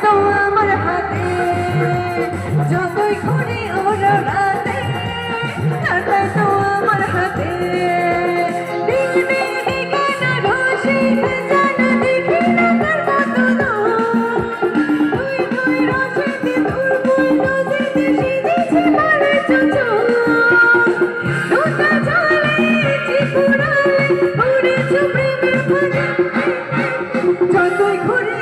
তো আমার হাতে যতই ঘুরে ওরা রাতে টাকা তো আমার হাতে যতই ঘুরে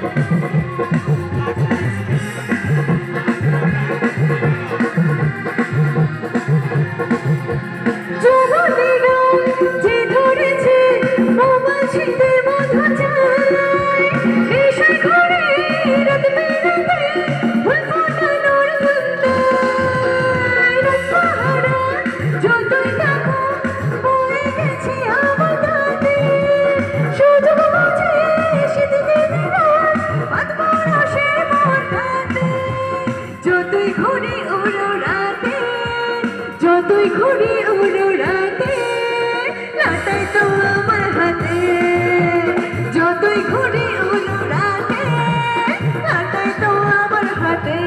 উড়ে উড়ো রাতে লাটাই তো আমার হাতে যতই ঘুরে উড়ো রাতে লাটাই তো আমার হাতে